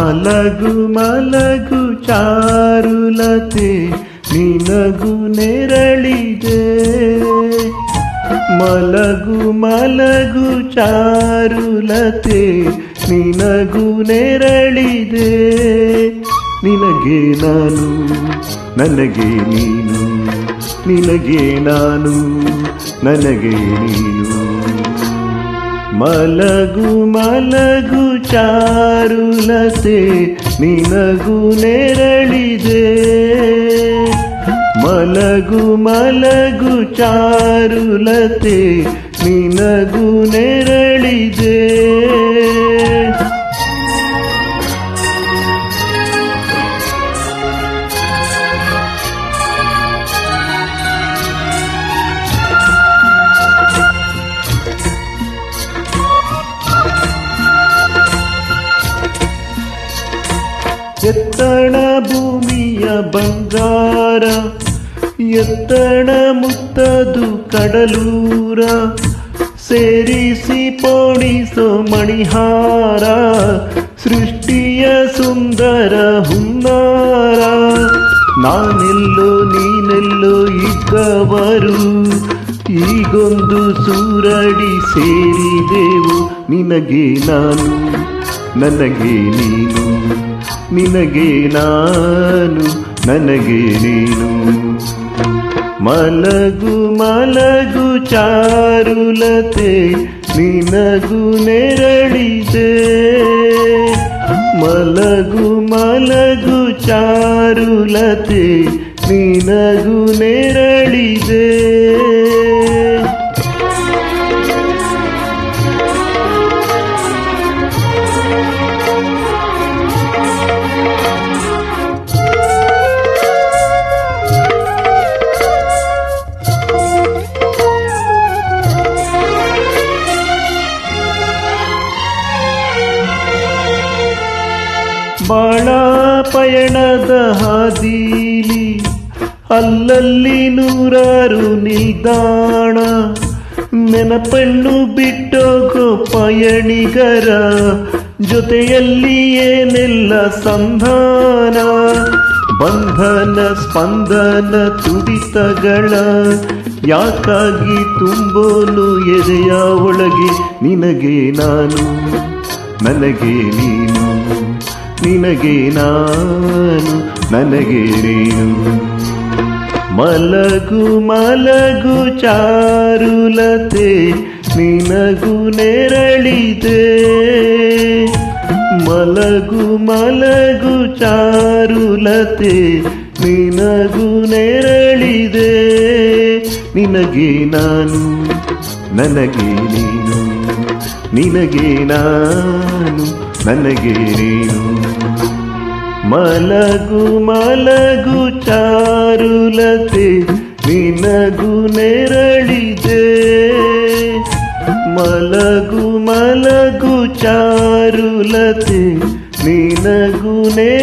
ಮಲಗು ಮಲಗು ಚಾರುಲತೆ, ನಿನಗು ನೆರಳಿದೆ. ಮಲಗು ಮಲಗು ಚಾರುಲತೆ, ನಿನಗು ನೆರಳಿದೆ. ನಿನಗೆ ನಾನು, ನನಗೆ ನೀನು, ನಿನಗೆ ನಾನು, ನನಗೆ ನೀನು. ಮಲಗು ಮಲಗು ಚಾರುಲತೆ ನಿನಗು ನೆರಳಿದೆ. ಮಲಗು ಮಲಗು ಚಾರುಲತೆ ನಿನಗು ನೆರಳಿದೆ. ಎತ್ತಣ ಭೂಮಿಯ ಬಂಗಾರ, ಎತ್ತಣ ಮುತ್ತದು ಕಡಲೂರ. ಸೇರಿಸಿ ಪೋಣಿಸೋ ಮಣಿಹಾರ, ಸೃಷ್ಟಿಯ ಸುಂದರ ಹುನ್ನಾರ. ನಾನೆಲ್ಲೋ ನೀನೆಲ್ಲೋ ಇದ್ದವರು, ಈಗೊಂದು ಸೂರಡಿ ಸೇರಿದೆವು. ನಿನಗೆ ನಾನು, ನನಗೆ ನೀನು. ನಿನಗೆ ನಾನು ನನಗೆ ನೀನು. ಮಲಗು ಮಲಗು ಚಾರುಲತೆ ನಿನಗು ನೆರಳಿದೆ. ಮಲಗು ಮಲಗು ಚಾರುಲತೆ ನಿನಗು ನೆರಳಿದೆ. ಬಾಳ ಪಯಣದ ಹಾದೀಲಿ ಅಲ್ಲಲ್ಲಿ ನೂರಾರು ನಿಲ್ದಾಣ. ನೆನಪನ್ನು ಬಿಟ್ಟೋಗೋ ಪಯಣಿಗರ ಜೊತೆಯಲ್ಲಿ ಏನೆಲ್ಲ ಸಂಧಾನ? ಬಂಧನ, ಸ್ಪಂದನ, ತುಡಿತಗಳ ಯಾಕಾಗಿ ತುಂಬೋಲು ಎದೆಯ ಒಳಗೆ ನಿನಗೆ ನಾನು, ನನಗೆ ನೀನು? ನಿನಗೆ ನಾನು ನನಗೆ ನೀನು ಮಲಗು ಮಲಗು ಚಾರುಲತೆ, ನಿನಗು ನೆರಳಿದೆ. ಮಲಗು ಮಲಗು ಚಾರುಲತೆ, ನಿನಗು ನೆರಳಿದೆ. ನಿನಗೆ ನಾನು ನನಗೆ ನೀನು, ನಿನಗೆ ನಾನು ನನಗೆ ನೀನು ಮಲಗು ಮಲಗು ಚಾರುಲತೆ ನಿನಗು ನೆರಳಿದೆ. ಮಲಗು ಮಲಗು ಚಾರುಲತೆ ನಿನಗು ನೆರಳಿದೆ